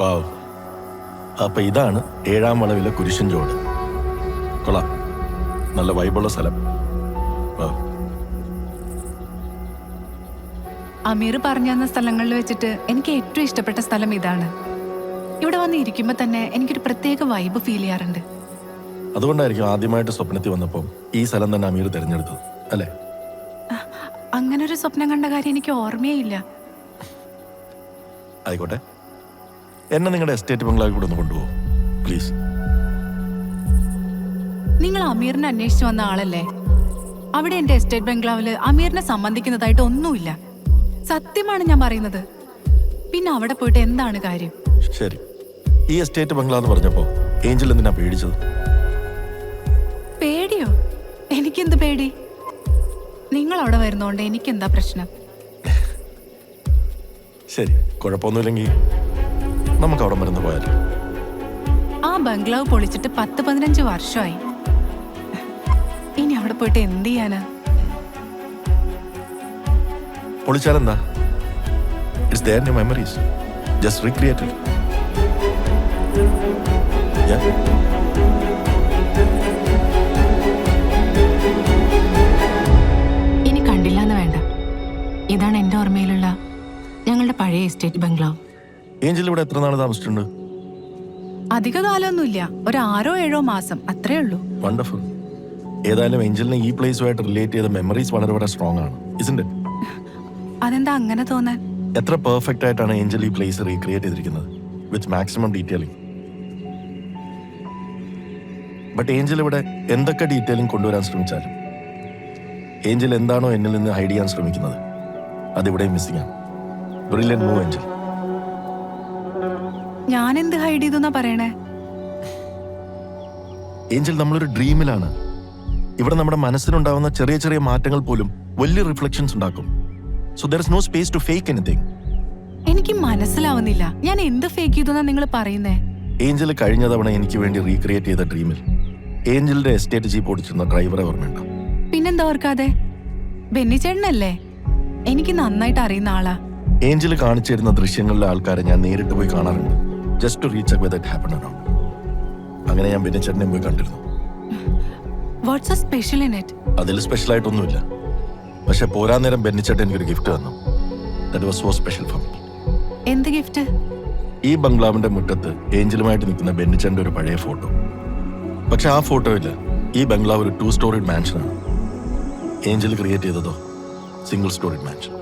വാവ്. അപ്പൊ ഇതാണ് ഏഴാം വളവിലെ കുരിശൻ ചോട് കൊള്ളാം. നല്ല വൈബുള്ള സ്ഥലം. അമീർ പറഞ്ഞു തന്ന സ്ഥലങ്ങളിൽ വെച്ചിട്ട് എനിക്ക് ഏറ്റവും ഇഷ്ടപ്പെട്ട സ്ഥലം ഇതാണ്. ഇവിടെ വന്ന് ഇരിക്കുമ്പോൾ തന്നെ എനിക്കൊരു പ്രത്യേക വൈബ് ഫീൽ ചെയ്യാറുണ്ട്. അതുകൊണ്ടായിരിക്കും ആദ്യമായിട്ട് സ്വപ്നത്തിൽ വന്നപ്പോൾ ഈ സ്ഥലം തന്നെ അമീർ തിരഞ്ഞെടുത്തത്. അല്ലേ? അങ്ങനെ ഒരു സ്വപ്നം കണ്ട കാര്യം എനിക്ക് ഓർമ്മയേ ഇല്ല ആയിക്കോട്ടെ. എന്നെ നിങ്ങളുടെ എസ്റ്റേറ്റ് ബംഗ്ലാവിൽ കൂടെ ഒന്ന് കൊണ്ടുപോകും. പ്ലീസ്. നിങ്ങൾ അമീറിനെ അന്വേഷിച്ചു വന്ന ആളല്ലേ? അവിടെ എന്റെ എസ്റ്റേറ്റ് ബംഗ്ലാവിൽ അമീറിനെ സംബന്ധിക്കുന്നതായിട്ട് ഒന്നുമില്ല. സത്യമാണ് ഞാൻ പറയുന്നത്. പിന്നെ അവിടെ പോയിട്ട് എന്താണ് കാര്യം? ശരി. ഈ എസ്റ്റേറ്റ് ബംഗ്ലാവ് എന്ന് പറഞ്ഞപ്പോ ഏഞ്ചൽ എന്തിനാ പേടിച്ചത്? പേടിയോ? എനിക്കെന്ത് പേടി? നിങ്ങൾ അവിടെ വരുന്നോണ്ട് എനിക്കെന്താ പ്രശ്നം? ശരി. കുഴപ്പമൊന്നുമില്ലെങ്കിൽ നമുക്ക് അവിടെ മരുന്ന് പോയാലും? ആ ബംഗ്ലാവ് പൊളിച്ചിട്ട് പത്ത് പതിനഞ്ച് വർഷമായി ഇനി അവിടെ പോയിട്ട് എന്ത് ചെയ്യാനാ? പൊളിച്ചാലെന്താ? It's their new memories just recreated ഇനി കണ്ടില്ല എന്ന് വേണ്ട. ഇതാണ് എന്റെ ഓർമ്മയിലുള്ള ഞങ്ങളുടെ പഴയ എസ്റ്റേറ്റ് ബംഗ്ലാവ്. ഏഞ്ചൽ ഇവിടെ എത്ര നാൾ താമസിച്ചിട്ടുണ്ട്? അധിക കാലമൊന്നുമില്ല. ഒരു ആറോ ഏഴോ മാസം. അത്രേ ഉള്ളൂ. വണ്ടർഫുൾ ഏതായാലും ഏഞ്ചലിനെ ഈ പ്ലേസുമായിട്ട് റിലേറ്റ് ചെയ്ത മെമ്മറീസ് വളരെ വളരെ സ്ട്രോങ് ആണ്. ഇസിന്റെ അതെന്താ അങ്ങനെ തോന്നാൻ? എത്ര പെർഫെക്റ്റ് ആയിട്ടാണ് ഏഞ്ചൽ ഈ പ്ലേസ് റീക്രിയേറ്റ് ചെയ്തിരിക്കുന്നത്? With maximum detailing but Angel ഇവിടെ എന്തൊക്കെ ഡീറ്റെയിലിംഗ് കൊണ്ടുവരാൻ ശ്രമിച്ചാലും? ഏഞ്ചൽ എന്താണോ എന്നിൽ നിന്ന് ഹൈഡ് ചെയ്യാൻ ശ്രമിക്കുന്നത്? അതിവിടെ മിസ്സിംഗ് ആണ്. Brilliant move Angel. ഞാൻ എന്ത് ഹൈഡ് ചെയ്തു എന്നാ പറയണേ? ഏഞ്ചൽ നമ്മളൊരു ഡ്രീമിലാണ് ഇവിടെ നമ്മുടെ മനസ്സിലുണ്ടാവുന്ന ചെറിയ ചെറിയ മാറ്റങ്ങൾ പോലും വലിയ റിഫ്ലക്ഷൻസ് ഉണ്ടാക്കും. So there is no space to fake anything എനിക്ക് മനസ്സിലാവുന്നില്ല. ഞാൻ എന്ത് ഫേക്ക് ചെയ്തു എന്നാ നിങ്ങൾ പറയുന്നേ? ഏഞ്ചൽ കഴിഞ്ഞ തവണ എനിക്ക് വേണ്ടി റീക്രിയേറ്റ് ചെയ്ത ഡ്രീമിൽ ഏഞ്ചലിന്റെ എസ്റ്റേറ്റ് ജീപ്പ് ഓടിച്ചിരുന്ന ഡ്രൈവറെ ഓർമ്മയുണ്ടോ. പിന്നെന്താ ഓർക്കാതെ? ബെന്നി ചേട്ടനല്ലേ? എനിക്ക് നന്നായിട്ട് അറിയുന്ന ആളാ. ഏഞ്ചൽ കാണിച്ചിരുന്ന ദൃശ്യങ്ങളിലെ ആൾക്കാരെ ഞാൻ നേരിട്ട് പോയി കാണാറുണ്ട്. Just to reach with that happen around അങ്ങനെ ഞാൻ ബെന്നിച്ചേട്ടനെ പോയി കണ്ടിരുന്നു. വാട്ട്സ് ആ സ്പെഷ്യൽ ഇൻ ഇറ്റ് അതിൽ സ്പെഷ്യൽ ആയിട്ടൊന്നുമില്ല. പക്ഷെ പോരാൻ നേരം ബെന്നിച്ചേട്ടൻ എനിക്കൊരു ഗിഫ്റ്റ് തന്നു. That was so special for me എന്ത് ഗിഫ്റ്റ് ഈ ബംഗ്ലാവിന്റെ മുറ്റത്ത് ഏഞ്ചലുമായിട്ട് നിൽക്കുന്ന ബെന്നിച്ചന്റെ ഒരു പഴയ ഫോട്ടോ. പക്ഷെ ആ ഫോട്ടോ ഇല്ല ഈ ബംഗ്ലാവ് ഒരു ടു സ്റ്റോറിഡ് മാൻഷനാണ് ഏഞ്ചൽ ക്രിയേറ്റ് ചെയ്തതോ? സിംഗിൾ സ്റ്റോറിഡ് മാൻഷൻ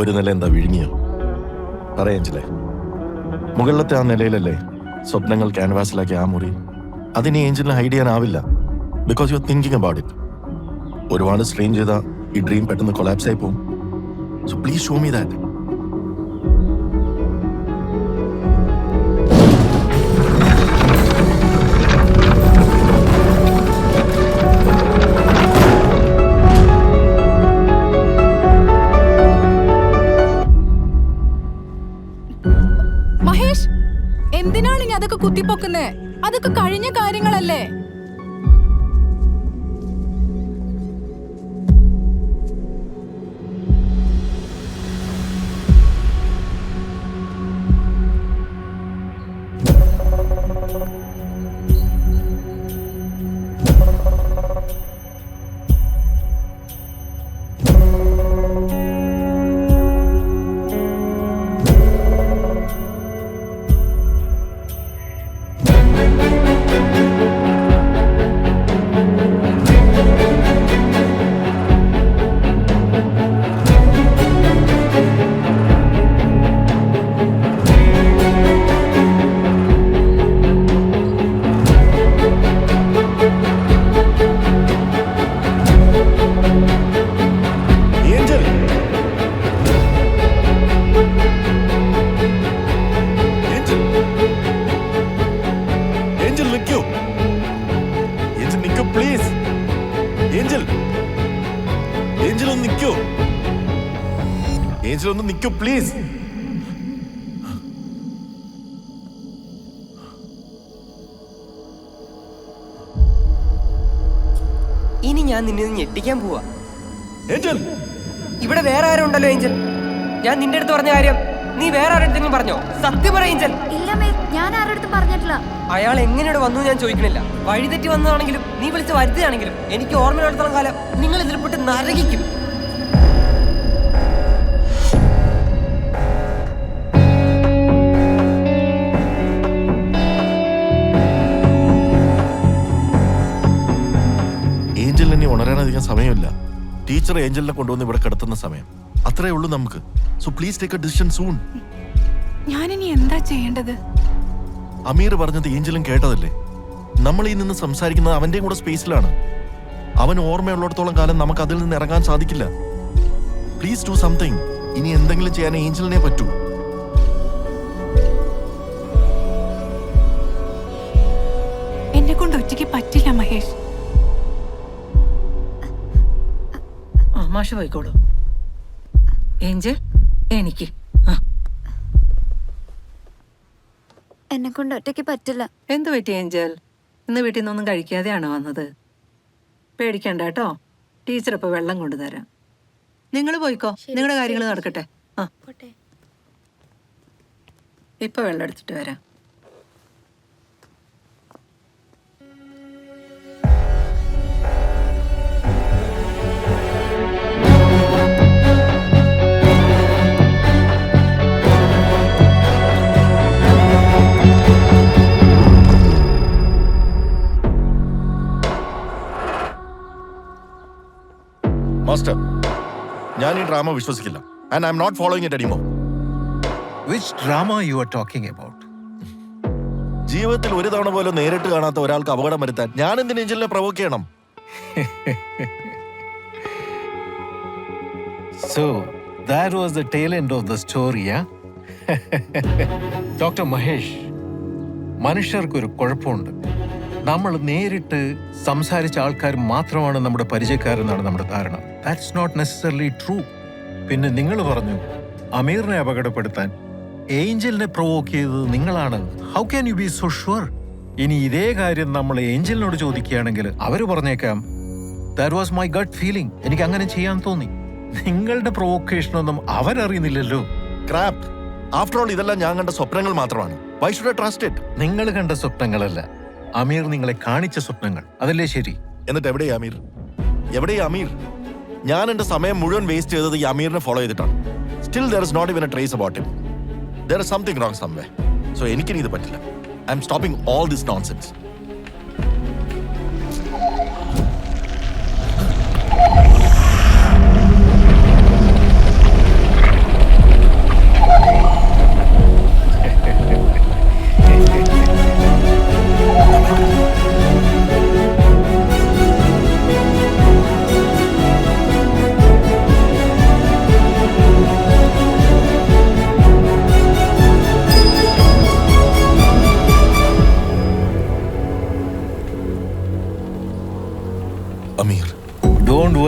ഒരു നില എന്താ വിഴുങ്ങിയോ? പറയേഞ്ചലേ മുകളിലത്തെ ആ നിലയിലല്ലേ സ്വപ്നങ്ങൾ ക്യാൻവാസിലാക്കിയ ആ മുറി? അതിന് ഏഞ്ചലിന് hide ചെയ്യാനാവില്ല. Because you are thinking about it ഒരുപാട് സ്ട്രെയിൻ ചെയ്ത ഈ ഡ്രീം പെട്ടെന്ന് കൊളാപ്സ് ആയി പോകും so please show me that അതൊക്കെ കഴിഞ്ഞ കാര്യങ്ങളല്ലേ? പ്ലീസ്. ഏഞ്ചൽ. ഏഞ്ചൽ ഒന്ന് നിൽക്കൂ ഏഞ്ചൽ ഒന്ന് നിൽക്കൂ പ്ലീസ്. ഇനി ഞാൻ നിന്നെ ഞെട്ടിക്കാൻ പോവാ. ഏഞ്ചൽ. ഇവിടെ വേറെ ആരും ഉണ്ടല്ലോ ഏഞ്ചൽ? ഞാൻ നിന്റെ അടുത്ത് പറഞ്ഞ കാര്യം നീ വേറെ ആരെടുത്തെങ്കിലും പറഞ്ഞോ? സത്യം പറ ഏഞ്ചൽ ഇല്ല മേ ഞാൻ ആരോടത്തും പറഞ്ഞിട്ടില്ല. അയാൾ എങ്ങനെയോട് വന്നു ഞാൻ ചോദിക്കണില്ല. വഴിതെറ്റി വന്നതാണെങ്കിലും നീ വിളിച്ച് വരുത്തുകയാണെങ്കിലും എനിക്ക് ഓർമ്മയിടത്തോളം കാലം നിങ്ങൾ ഇതിൽ പെട്ട് നരകിക്കും. ഏഞ്ചലിനെ ഉണരാനധികം സമയമില്ല. ടീച്ചർ ഏഞ്ചലിനെ കൊണ്ടുവന്ന് ഇവിടെ കിടത്തുന്ന സമയം. അത്രേ ഉള്ളൂ നമുക്ക്. So please take a decision soon ഞാൻ ഇനി എന്താ ചെയ്യേണ്ടത്? അമീർ പറഞ്ഞത് ഏഞ്ചലും കേട്ടതല്ലേ? നമ്മൾ ഈ നിന്ന് സംസാരിക്കുന്നത് അവന്റെ കൂടെ സ്പേസിലാണ്. അവൻ ഓർമ്മയുള്ളിടത്തോളം കാലം നമുക്ക് അതിൽ നിന്ന് ഇറങ്ങാൻ സാധിക്കില്ല. പ്ലീസ് ഡു സംതിങ് ഇനി എന്തെങ്കിലും ചെയ്യാൻ ഏഞ്ചലിനെ പറ്റൂ. എന്നെ കൊണ്ട് ഒറ്റയ്ക്ക് പറ്റില്ല മഹേഷ്. ആ മാഷ് പോയിക്കോളൂ. ഏഞ്ചൽ എനിക്ക്. എന്നെ കൊണ്ട് ഒറ്റയ്ക്ക് പറ്റില്ല. എന്ത് പറ്റി ഏഞ്ചൽ? ഇന്ന് വീട്ടിൽ നിന്നൊന്നും കഴിക്കാതെയാണോ വന്നത്? പേടിക്കണ്ട കേട്ടോ. ടീച്ചർ ഇപ്പൊ വെള്ളം കൊണ്ടുതരാം. നിങ്ങൾ പോയിക്കോ. നിങ്ങളുടെ കാര്യങ്ങൾ നടക്കട്ടെ. ആ. ഇപ്പൊ വെള്ളം എടുത്തിട്ട് വരാം. മാസ്റ്റർ ഞാൻ ഈ ഡ്രാമ വിശ്വസിക്കില്ല and I'm not following it അടിമോ which drama you are talking about? ജീവിതത്തിൽ ഒരു തവണ പോലും നേരിട്ട് കാണാത്ത ഒരാൾക്ക് അപകടം വരുത്താൻ ഞാൻ എന്തിന് എഞ്ചിലിനെ പ്രവോക്ക് ചെയ്യണം so that was the tail end of the story, yeah? Doctor Mahesh മനുഷ്യർക്കൊരു കുഴപ്പമുണ്ട് നമ്മൾ നേരിട്ട് സംസാരിച്ച ആൾക്കാർ മാത്രമാണ് നമ്മുടെ പരിചയക്കാരെന്നാണ് നമ്മുടെ ധാരണ. ദാറ്റ്സ് നോട്ട് നെസസറിലി ട്രൂ പിന്നെ നിങ്ങൾ പറഞ്ഞു അമീറിനെ അപകടപ്പെടുത്താൻ ഏഞ്ചലിനെ പ്രൊവോക്ക് ചെയ്തത് നിങ്ങളാണ്. How can you be so sure ഇനി ഇതേ കാര്യം നമ്മൾ ഏഞ്ചലിനോട് ചോദിക്കുകയാണെങ്കിൽ അവർ പറഞ്ഞേക്കാം that was my gut feeling എനിക്ക് അങ്ങനെ ചെയ്യാൻ തോന്നി. നിങ്ങളുടെ പ്രൊവോക്കേഷൻ ഒന്നും അവരറിയുന്നില്ലല്ലോ. ക്രാപ്പ് ആഫ്റ്റർ ഓൾ ഇതെല്ലാം ഞാൻ കണ്ട സ്വപ്നങ്ങൾ മാത്രമാണ്. വൈ ഷുഡ് ട്രസ്റ്റ് ഇറ്റ് നിങ്ങൾ കണ്ട സ്വപ്നങ്ങളല്ല. അമീർ നിങ്ങളെ കാണിച്ച സ്വപ്നങ്ങൾ. അതല്ലേ ശരി? എന്നിട്ട് എവിടെയാ അമീർ? എവിടെയാ അമീർ? ഞാൻ എന്റെ സമയം മുഴുവൻ വേസ്റ്റ് ചെയ്തത് ഈ അമീറിനെ ഫോളോ ചെയ്തിട്ടാണ്. Still there is not even a trace about him there is something wrong someway so എനിക്കിനി ഇത് പറ്റില്ല. I'm stopping all this nonsense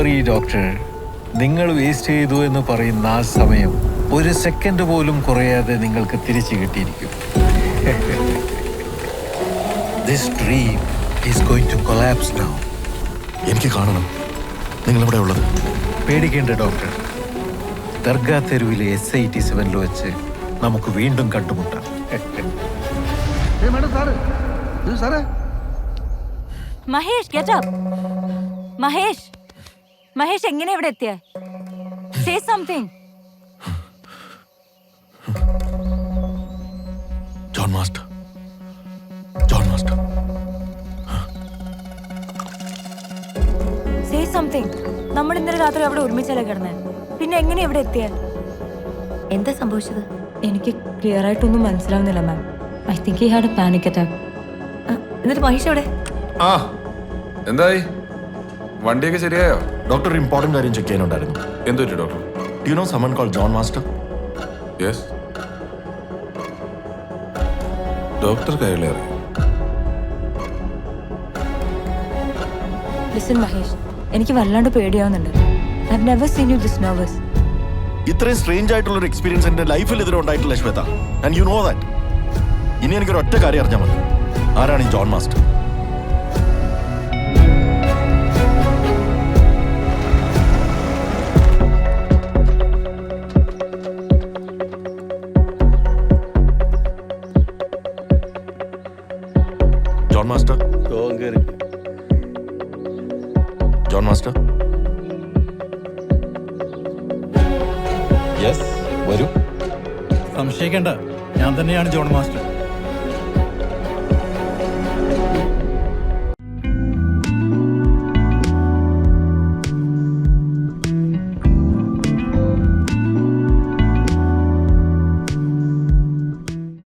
worry doctor. നിങ്ങൾ വേസ്റ്റ് ചെയ്തു എന്ന് പറയുന്ന ആ സമയം ഒരു സെക്കൻഡ് പോലും കുറയാതെ നിങ്ങൾക്ക് തിരിച്ചു കിട്ടിയിരിക്കും. This dream is going to collapse now എനിക്ക് കാണണം. നിങ്ങൾ ഇവിടെ ഉള്ളത്? പേടിക്കേണ്ട ഡോക്ടർ. ദർഗാ തെരുവിലെ എസ് ഐ ടി സെവനിൽ വെച്ച് നമുക്ക് വീണ്ടും കണ്ടുമുട്ടാം. Mahesh get up. Mahesh. Mahesh എങ്ങനെ ഇവിടെ എത്തിയ? Say something John Master John Master say something നമ്മൾ ഇന്നലെ രാത്രി അവിടെ ഒരുമിച്ചല്ലേ കിടന്നത് പിന്നെ എങ്ങനെ ഇവിടെ എത്തിയ? എന്താ സംഭവിച്ചത്? എനിക്ക് ക്ലിയർ ആയിട്ടൊന്നും മനസ്സിലാവുന്നില്ല ma'am I think he had a panic attack എന്നിട്ട് മഹേഷ് എവിടെ? ആ എന്തായി? വണ്ടിയൊക്കെ ശരിയായോ? ഡോക്ടർ ഒരു ഇമ്പോർട്ടന്റ് കാര്യം ചെക്ക് ചെയ്യാനുണ്ടായിരുന്നു. എന്തു പറ്റി doctor you know someone call John Master yes doctor കയ്യിലെ അറിയാം? ലിസൺ മഹേഷ് എനിക്ക് വല്ലാണ്ട് പേടിയാവുന്നുണ്ട്. I have never seen you this nervous ഇത്രയും സ്ട്രേഞ്ച് ആയിട്ടുള്ള ഒരു എക്സ്പീരിയൻസ് എന്റെ ലൈഫിൽ ഇതിലും ഉണ്ടായിട്ടില്ല Shweta. And you know that ഇനി എനിക്കൊരു ഒറ്റ കാര്യം അറിഞ്ഞാൽ മതി. ആരാണ് ഈ ജോൺ മാസ്റ്റർ യെസ് വരൂ. സംശയിക്കേണ്ട. ഞാൻ തന്നെയാണ് ജോൺ മാസ്റ്റർ.